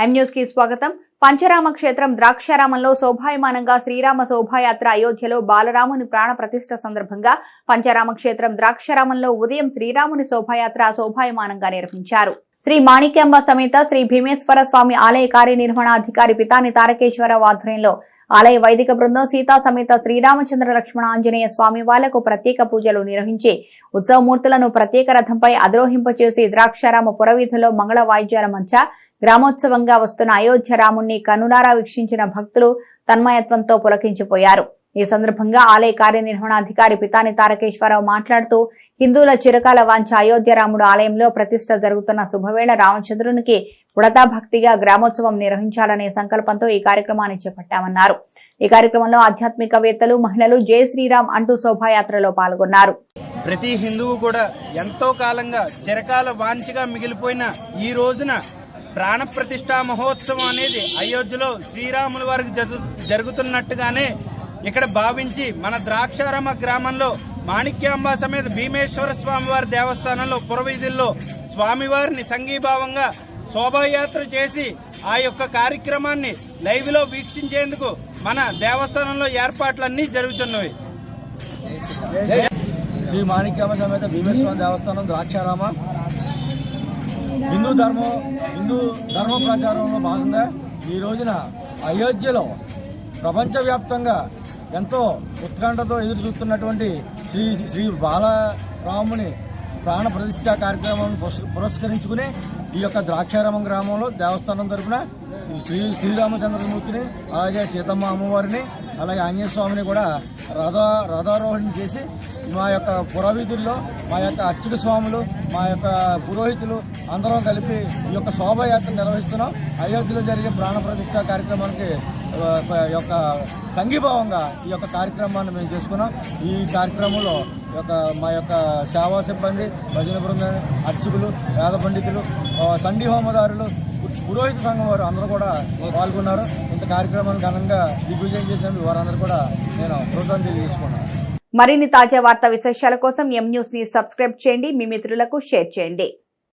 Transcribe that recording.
ఎం న్యూస్కి స్వాగతం. పంచరామ క్షేత్రం ద్రాక్షారామంలో శోభాయమానంగా శ్రీరామ శోభాయాత్ర అయోధ్యలో బాలరాముని ప్రాణ ప్రతిష్ట సందర్భంగా పంచరామ క్షేత్రం ద్రాక్షారామంలో ఉదయం శ్రీరాముని శోభాయాత్ర శోభాయమానంగా నిర్వహించారు. శ్రీ మాణిక్యాంబ సమేత శ్రీ భీమేశ్వర స్వామి ఆలయ కార్యనిర్వహణాధికారి పితాని తారకేశ్వరరావు ఆధ్వర్యంలో ఆలయ వైదిక బృందం సీతా సమేత శ్రీరామచంద్ర లక్ష్మణ ఆంజనేయ స్వామి వాళ్ళకు ప్రత్యేక పూజలు నిర్వహించి ఉత్సవమూర్తులను ప్రత్యేక రథంపై అధిరోహింపచేసి ద్రాక్షారామ పురవీధిలో మంగళ వాయిద్యాల మధ్య గ్రామోత్సవంగా వస్తున్న అయోధ్య రాముణ్ణి కనులారా వీక్షించిన భక్తులు తన్మయత్వంతో పులకించిపోయారు. ఈ సందర్భంగా ఆలయ కార్యనిర్వహణాధికారి పితాని తారకేశ్వరరావు మాట్లాడుతూ హిందువుల చిరకాల వాంఛ అయోధ్య రాముడు ఆలయంలో ప్రతిష్ట జరుగుతున్న శుభవేళ రామచంద్రునికి ఉడతా భక్తిగా గ్రామోత్సవం నిర్వహించాలనే సంకల్పంతో ఈ కార్యక్రమాన్ని చేపట్టామన్నారు. ఈ కార్యక్రమంలో ఆధ్యాత్మికవేత్తలు మహిళలు జై శ్రీరామ్ అంటూ శోభాయాత్రలో పాల్గొన్నారు. ప్రతి హిందువు కూడా ఎంతో కాలంగా చిరకాల వాంఛగా మిగిలిపోయిన ఈ రోజున ప్రాణప్రతిష్ఠా మహోత్సవం అనేది అయోధ్యలో శ్రీరాముల వారికి జరుగుతున్నట్టుగానే ఇక్కడ భావించి మన ద్రాక్షారామ గ్రామంలో మాణిక్యాంబ సమేత భీమేశ్వర స్వామివారి దేవస్థానంలో పురవీధుల్లో స్వామివారిని సంఘీభావంగా శోభాయాత్ర చేసి ఆ యొక్క కార్యక్రమాన్ని లైవ్లో వీక్షించేందుకు మన దేవస్థానంలో ఏర్పాట్లన్నీ జరుగుతున్నవి. శ్రీ మాణిక్యామ సమేత భీమేశ్వర దేవస్థానం ద్రాక్షారామ హిందూ ధర్మం హిందూ ధర్మ ప్రచారంలో భాగంగా ఈ రోజున అయోధ్యలో ప్రపంచవ్యాప్తంగా ఎంతో ఉత్కంఠతో ఎదురు చూస్తున్నటువంటి శ్రీ శ్రీ బాలరాముని ప్రాణ ప్రతిష్ఠా కార్యక్రమం పురస్- పురస్కరించుకుని ఈ యొక్క ద్రాక్షారామం గ్రామంలో దేవస్థానం తరపున శ్రీ శ్రీరామచంద్రమూర్తిని అలాగే సీతమ్మ అమ్మవారిని అలాగే ఆంజనేయ స్వామిని కూడా రథ రథారోహణ చేసి మా యొక్క పురోహితుల్లో మా యొక్క అర్చక స్వాములు మా యొక్క పురోహితులు అందరం కలిపి ఈ యొక్క శోభాయాత్ర నిర్వహిస్తున్నాం. అయోధ్యలో జరిగే ప్రాణ ప్రతిష్ట కార్యక్రమానికి యొక్క సంఘీభావంగా ఈ యొక్క కార్యక్రమాన్ని మేము చేసుకున్నాం. ఈ కార్యక్రమంలో యొక్క మా యొక్క సేవా సిబ్బంది భజన బృందం అర్చకులు వేద పండితులు సంధి హోమదారులు పురోహిత సంఘం వారు అందరూ కూడా పాల్గొన్నారు. ఇంత కార్యక్రమాన్ని ఘనంగా దిగ్విజయం చేసినందుకు వారందరూ కూడా నేను ప్రోత్సాహం తెలియజేసుకున్నాను. మరిన్ని తాజా వార్తా విశేషాల కోసం ఎం న్యూస్ని సబ్స్క్రైబ్ చేయండి. మీ మిత్రులకు షేర్ చేయండి.